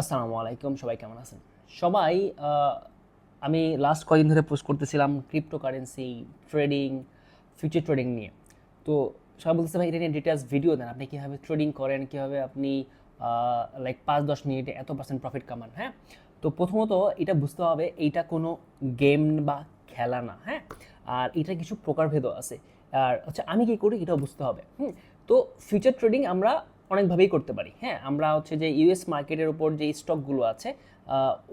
আসসালামু আলাইকুম, সবাই কেমন আছেন? সবাই আমি লাস্ট কয়েকদিন ধরে পোস্ট করতেছিলাম ক্রিপ্টোকারেন্সি ট্রেডিং ফিউচার ট্রেডিং নিয়ে। তো সবাই বলতেছে, ভাই, এটা নিয়ে ডিটেলস ভিডিও দেন, আপনি কীভাবে ট্রেডিং করেন, কীভাবে আপনি লাইক পাঁচ দশ মিনিটে এত পার্সেন্ট প্রফিট কামান? হ্যাঁ? তো প্রথমত এটা বুঝতে হবে, এইটা কোনো গেম বা খেলা না হ্যাঁ? আর এটা কিছু প্রকারভেদও আছে। আর হচ্ছে আমি কী করি, এটাও বুঝতে হবে। হুম? তো ফিউচার ট্রেডিং আমরা অনেকভাবেই করতে পারি। হ্যাঁ আমরা হচ্ছে যে ইউএস মার্কেটের উপর যে স্টকগুলো আছে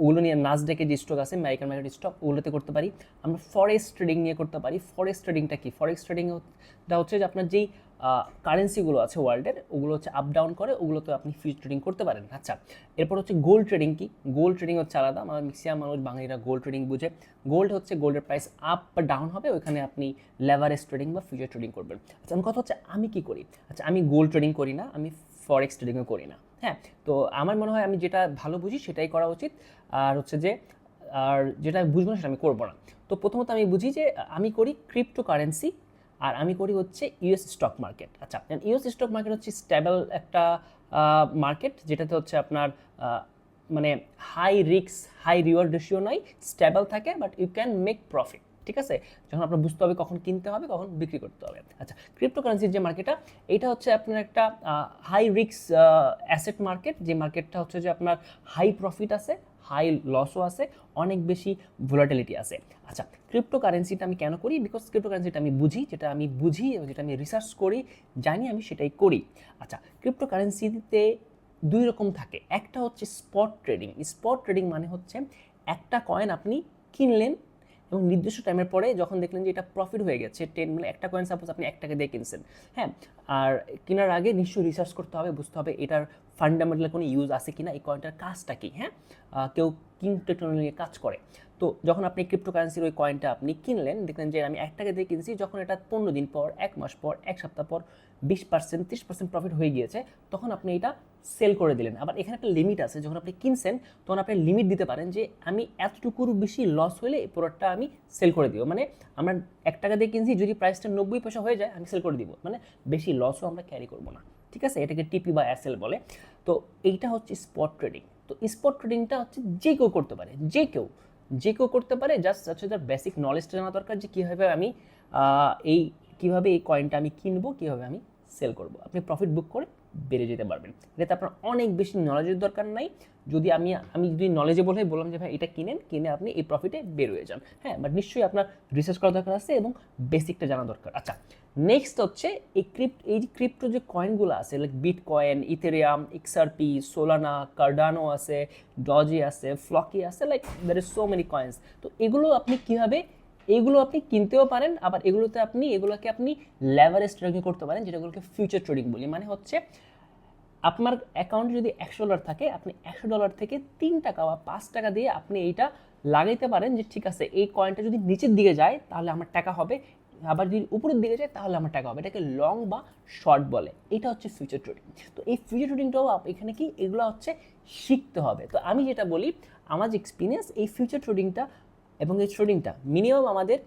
ওগুলো নিয়ে নাজডেকের যে স্টক আছে আমেরিকান মার্কেট স্টক ওগুলোতে করতে পারি। আমরা ফরেস্ট ট্রেডিং নিয়ে করতে পারি। ফরেস্ট ট্রেডিংটা কি? ফরেস্ট ট্রেডিংটা হচ্ছে যে আপনার যেই কারেন্সিগুলো আছে ওয়ার্ল্ডের ওগুলো হচ্ছে আপ ডাউন করে, ওগুলোতে আপনি ফিউচার ট্রেডিং করতে পারেন। আচ্ছা এরপর হচ্ছে গোল্ড ট্রেডিং কি? গোল্ড ট্রেডিং হচ্ছে আলাদা। আমার ম্যাক্সিমাম মানুষ বাঙালিরা গোল্ড ট্রেডিং বুঝে। গোল্ড হচ্ছে গোল্ডের প্রাইস আপ বা ডাউন হবে, ওইখানে আপনি লেভারেজ ট্রেডিং বা ফিউচার ট্রেডিং করবেন। আচ্ছা আমার কথা হচ্ছে আমি কি করি? আচ্ছা আমি গোল্ড ট্রেডিং করি না, আমি ফরেক্স ট্রেডিংও করি না। হ্যাঁ তো আমার মনে হয় আমি যেটা ভালো বুঝি সেটাই করা উচিত। আর হচ্ছে যে, আর যেটা বুঝব না সেটা আমি করব না। তো প্রথমত আমি বুঝি যে, আমি করি ক্রিপ্টো কারেন্সি আর আমি করি হচ্ছে ইউএস স্টক মার্কেট আচ্ছা ইউএস স্টক মার্কেট হচ্ছে স্টেবল একটা মার্কেট যেটাতে হচ্ছে আপনার মানে high risk high reward ratio নয় স্টেবল থাকে but you can make profit ঠিক আছে? যখন আপনার বুঝতে হবে কখন কিনতে হবে, কখন বিক্রি করতে হবে। আচ্ছা ক্রিপ্টোকারেন্সির যে মার্কেটটা এটা হচ্ছে আপনার একটা হাই রিস্ক অ্যাসেট মার্কেট যে মার্কেটটা হচ্ছে যে আপনার হাই প্রফিট আছে হাই লসও আছে, অনেক বেশি ভোলাটিলিটি আছে। আচ্ছা ক্রিপ্টোকারেন্সিটা আমি কেন করি? বিকজ ক্রিপ্টোকারেন্সিটা আমি বুঝি, যেটা আমি বুঝি যেটা আমি রিসার্চ করি, জানি আমি সেটাই করি। আচ্ছা ক্রিপ্টোকারেন্সিতে দুই রকম থাকে। একটা হচ্ছে স্পট ট্রেডিং স্পট ট্রেডিং মানে হচ্ছে একটা কয়েন আপনি কিনলেন এবং নির্দিষ্ট টাইমের পরে যখন দেখলেন যে এটা প্রফিট হয়ে গেছে টেন মিলে একটা কয়েন সাপোজ আপনি এক টাকা দিয়ে কিনছেন হ্যাঁ? আর কেনার আগে নিশ্চয়ই রিসার্চ করতে হবে, বুঝতে হবে এটার ফান্ডামেন্টাল কোনো ইউজ আছে কিনা, এই কয়েনটার কাজটা কি হ্যাঁ? কেউ কিং টেকনোলজি নিয়ে কাজ করে। তো যখন আপনি ক্রিপ্টোকারেন্সির ওই কয়েনটা আপনি কিনলেন, দেখলেন যে আমি এক টাকা দিয়ে কিনছি, যখন এটা পনেরো দিন পর, এক মাস পর, এক সপ্তাহ পর বিশ পার্সেন্ট তিরিশ পার্সেন্ট প্রফিট হয়ে গিয়েছে, তখন আপনি এটা সেল করে দিলেন। আবার এখানে একটা লিমিট আছে, যখন আপনি কিনছেন, তখন আপনি লিমিট দিতে পারেন যে আমি এতটুকুর বেশি লস হলে এই প্রোডাক্টটা আমি সেল করে দিব। মানে আমরা এক টাকা দিয়ে কিনছি, যদি প্রাইসটা নব্বই পয়সা হয়ে যায়, আমি সেল করে দিব। মানে বেশি লসও আমরা ক্যারি করব না। ঠিক আছে? এটাকে টিপি বা অ্যাসেল বলে। তো এইটা হচ্ছে স্পট ট্রেডিং তো স্পট ট্রেডিংটা হচ্ছে যে কেউ করতে পারে, যে কেউ। যে কেউ করতে পারে জাস্ট হচ্ছে তার বেসিক নলেজটা জানা দরকার যে কীভাবে আমি এই, কীভাবে এই কয়েনটা আমি কিনবো, কীভাবে আমি সেল করব। আপনি প্রফিট বুক করে বেড়ে যেতে পারবেন। এটাতে আপনার অনেক বেশি নলেজের দরকার নাই। যদি আমি আমি যদি নলেজে বলে বললাম যে, ভাই, এটা কিনেন, কিনে আপনি এই প্রফিটে বের হয়ে যান। হ্যাঁ বাট নিশ্চয়ই আপনার রিসার্চ করা দরকার আছে এবং বেসিকটা জানা দরকার। আচ্ছা নেক্সট হচ্ছে এই ক্রিপ্ট এই যে ক্রিপ্টো যে কয়েনগুলো আছে like bitcoin ethereum XRP solana cardano আছে ডজি আছে ফ্লকি আছে like there is so many coins তো এগুলো আপনি কীভাবে এগুলো আপনি কিনতেও পারেন, আবার এগুলোতে আপনি, এগুলোকে আপনি লেভারেজ ট্রেডিং করতে পারেন, যেটাগুলোকে ফিউচার ট্রেডিং বলি। মানে হচ্ছে, আপনার অ্যাকাউন্টে যদি একশো ডলার থাকে, আপনি একশো ডলার থেকে তিন টাকা বা পাঁচ টাকা দিয়ে আপনি এইটা লাগাইতে পারেন যে, ঠিক আছে, এই কয়েনটা যদি নিচের দিকে যায়, তাহলে আমার টাকা হবে। আবার যদি উপরের দিকে যায়, তাহলে আমার টাকা হবে। এটাকে লং বা শর্ট বলে। এটা হচ্ছে ফিউচার ট্রেডিং তো এই ফিউচার ট্রেডিংটাও এখানে কি? এগুলো হচ্ছে শিখতে হবে। তো আমি যেটা বলি, আমার যে এক্সপিরিয়েন্স এই ফিউচার ট্রেডিংটা এবং এই ট্রেডিংটা মিনিমাম আমাদের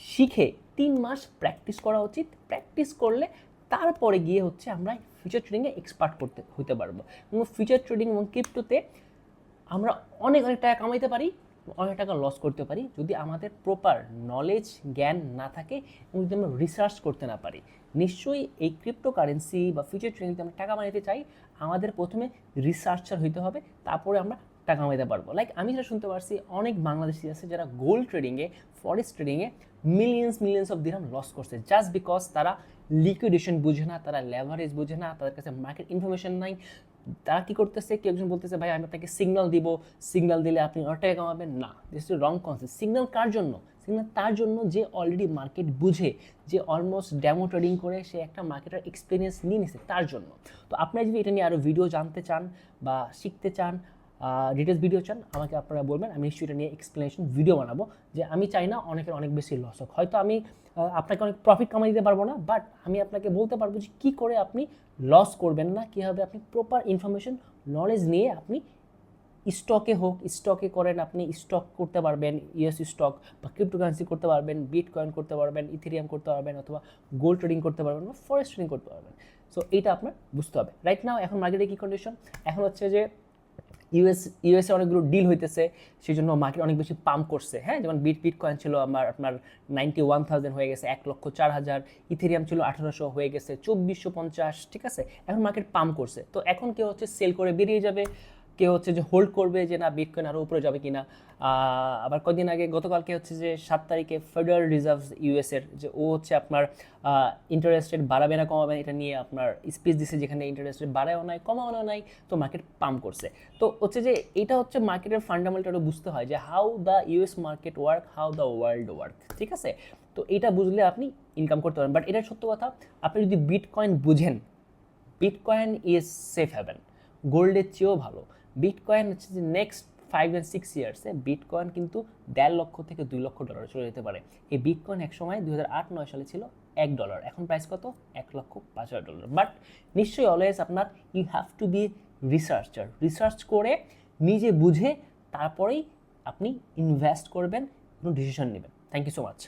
শিখে তিন মাস প্র্যাকটিস করা উচিত। প্র্যাকটিস করলে তারপরে গিয়ে হচ্ছে আমরা ফিউচার ট্রেডিংয়ে এক্সপার্ট করতে হতে পারব। এবং ফিউচার ট্রেডিং এবং ক্রিপ্টোতে আমরা অনেক অনেক টাকা কামাইতে পারি, অনেক টাকা লস করতে পারি যদি আমাদের প্রপার নলেজ জ্ঞান না থাকে এবং যদি আমরা রিসার্চ করতে না পারি। নিশ্চয়ই এই ক্রিপ্টো কারেন্সি বা ফিউচার ট্রেডিংতে আমরা টাকা বানাতে চাই। আমাদের প্রথমে রিসার্চার হইতে হবে, তারপরে আমরা টাকা কামাইতে পারব। লাইক আমি যেটা শুনতে পারছি, অনেক বাংলাদেশি আছে যারা গোল্ড ট্রেডিংয়ে forest ট্রেডিংয়ে millions millions of dirham loss করছে। জাস্ট বিকজ তারা লিকুইডেশন বুঝে না, তারা লেভারেজ বুঝে না, তাদের কাছে মার্কেট ইনফরমেশন নাই। তারা কী করতেছে? কেউ একজন বলতেছে, ভাই, আমি আপনাকে সিগনাল দিব। সিগন্যাল দিলে আপনি টাকা কামাবেন। না this is wrong concept signal কার জন্য? সিগনাল তার জন্য যে অলরেডি মার্কেট বুঝে, যে অলমোস্ট ডেমো ট্রেডিং করে সে একটা মার্কেটের এক্সপিরিয়েন্স নিয়ে নিছে, তার জন্য। তো আপনারা যদি এটা নিয়ে আরও ভিডিও জানতে চান বা শিখতে চান ডিটেলস ভিডিও চান, আমাকে আপনারা বলবেন, আমি নিশ্চয়ই এটা নিয়ে এক্সপ্লেনেশন ভিডিও বানাবো যে আমি চাই না অনেকের অনেক বেশি লস হোক। হয়তো আমি আপনাকে অনেক প্রফিট কামাই দিতে পারব না বাট আমি আপনাকে বলতে পারব যে কী করে আপনি লস করবেন না, কীভাবে আপনি প্রপার ইনফরমেশন নলেজ নিয়ে আপনি স্টকে হোক স্টকে করেন, আপনি স্টক করতে পারবেন ইউএস স্টক বা ক্রিপ্টোকারেন্সি করতে পারবেন বিট কয়েন করতে পারবেন ইথেরিয়াম করতে পারবেন, অথবা গোল্ড ট্রেডিং করতে পারবেন বা ফরেস্ট ট্রেডিং করতে পারবেন। সো এইটা আপনার বুঝতে হবে। রাইট নাও এখন মার্কেটে কী কন্ডিশন এখন হচ্ছে যে ইউএস ইউএসএ অনেকগুলো ডিল হইতেছে সেই জন্য মার্কেট অনেক বেশি পাম্প করছে। হ্যাঁ যেমন বিট বিট কয়েন ছিল আমার, আপনার নাইনটি ওয়ান থাউজেন্ড হয়ে গেছে, এক লক্ষ চার হাজার। ইথেরিয়াম ছিল আঠারোশো হয়ে গেছে, চব্বিশশো পঞ্চাশ, ঠিক আছে? এখন মার্কেট পাম্প করছে। তো এখন কেউ হচ্ছে সেল করে বেরিয়ে যাবে। কেউ হচ্ছে যে হোল্ড করবে যে না বিটকয়েন আরও উপরে যাবে কিনা? আবার কদিন আগে গতকালকে হচ্ছে যে সাত তারিখে ফেডারেল রিজার্ভ ইউএসের যে ও হচ্ছে আপনার ইন্টারেস্ট রেট বাড়াবে না কমাবে, এটা নিয়ে আপনার স্পিচ দিছে যেখানে ইন্টারেস্ট রেট বাড়ায়ও নাই কমানো নাই, তো মার্কেট পাম্প করছে। তো হচ্ছে যে এটা হচ্ছে মার্কেটের ফান্ডামেন্টালটা বুঝতে হয় যে how the US market work how the world work ঠিক আছে? তো এটা বুঝলে আপনি ইনকাম করতে পারেন। বাট এটা সত্য কথা, আপনি যদি বিটকয়েন বুঝেন বিটকয়েন ইজ সেফ হ্যাভেন গোল্ডের চেয়েও ভালো। বিটকয়েন হচ্ছে যে নেক্সট ফাইভ অ্যান্ড সিক্স ইয়ার্সে বিটকয়েন কিন্তু দেড় লক্ষ থেকে দুই লক্ষ ডলার চলে যেতে পারে। এই বিটকয়েন এক সময় দুই হাজার আট, নয় সালে ছিল এক ডলার এখন প্রাইস কত? এক লক্ষ পাঁচ হাজার ডলার বাট নিশ্চয়ই অলওয়েজ আপনার you have to be researcher research করে নিজে বুঝে তারপরেই আপনি ইনভেস্ট করবেন, কোনো ডিসিশন নেবেন। Thank you so much